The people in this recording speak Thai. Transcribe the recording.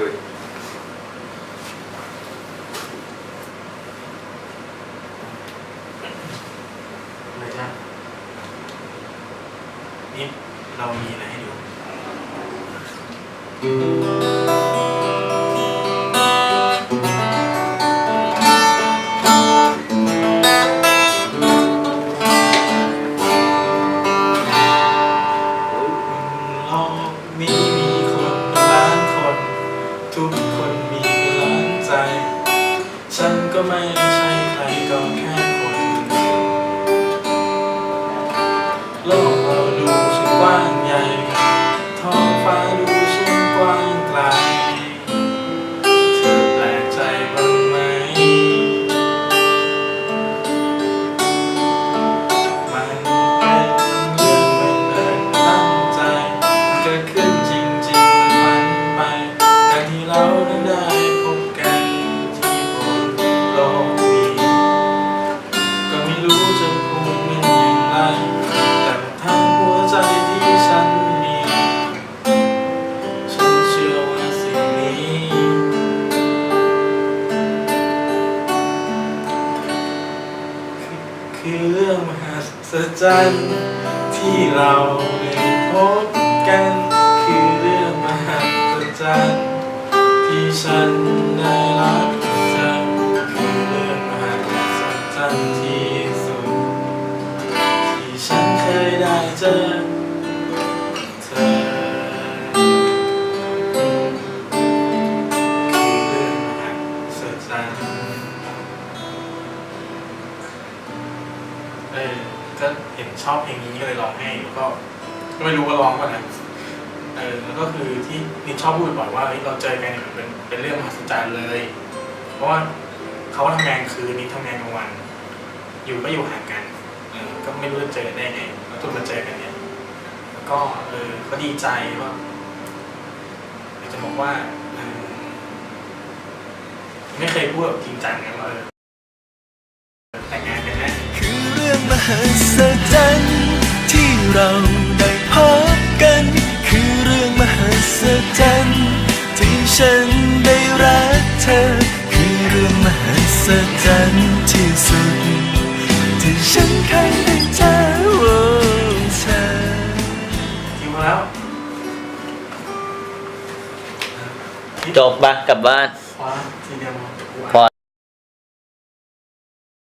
ลุยเลยจ้ะนี่เรามีอะไรให้ดู ทุกคนมีล้านใจ ฉันก็ไม่ ได้พบกันที่บนโลกนี้ก็ไม่รู้จะพูดมันอย่างไร แต่ทั้งหัวใจที่ฉันมี ฉันเชื่อว่าสิ่งนี้ คือเรื่องมหัศจรรย์ที่เราได้พบกัน คือเรื่องมหัศจรรย์ที่ ฉันได้รักเธอคือเรื่องมหัศจรรย์ที่สุด ที่ฉันเคยได้เจอเธอคือเรื่องมหัศจรรย์เออก็เห็นชอบเพลงนี้ก็เลยร้องให้ก็ก็ไม่รู้ว่าร้องป่ะนะ เออแล้วก็คือที่นิดชอบพูดบ่อยว่าเฮ้ยเราเจอกันเนี่ยมันเป็นเป็นเรื่องมหัศจรรย์เลย เพราะว่าเขาทำงานคืนนิดทำงานกลางวัน อยู่ก็อยู่ห่างกันเออก็ไม่รู้จะเจอกันได้ไงแล้วจนมาเจอกันเนี่ยแล้วก็เออก็ดีใจว่าอยากจะบอกว่าเออไม่เคยพูดแบบจริงจังไงว่าเออแต่งงานกันนะ คือเรื่องมหัศจรรย์ที่เรา ฉันได้รักเธอ คือเรื่องมหัศจรรย์ที่สุด ที่ฉันเคยได้เจอโอ้เธอคิวมาแล้ว จบปะกลับบ้าน ฟ้าทีเดียว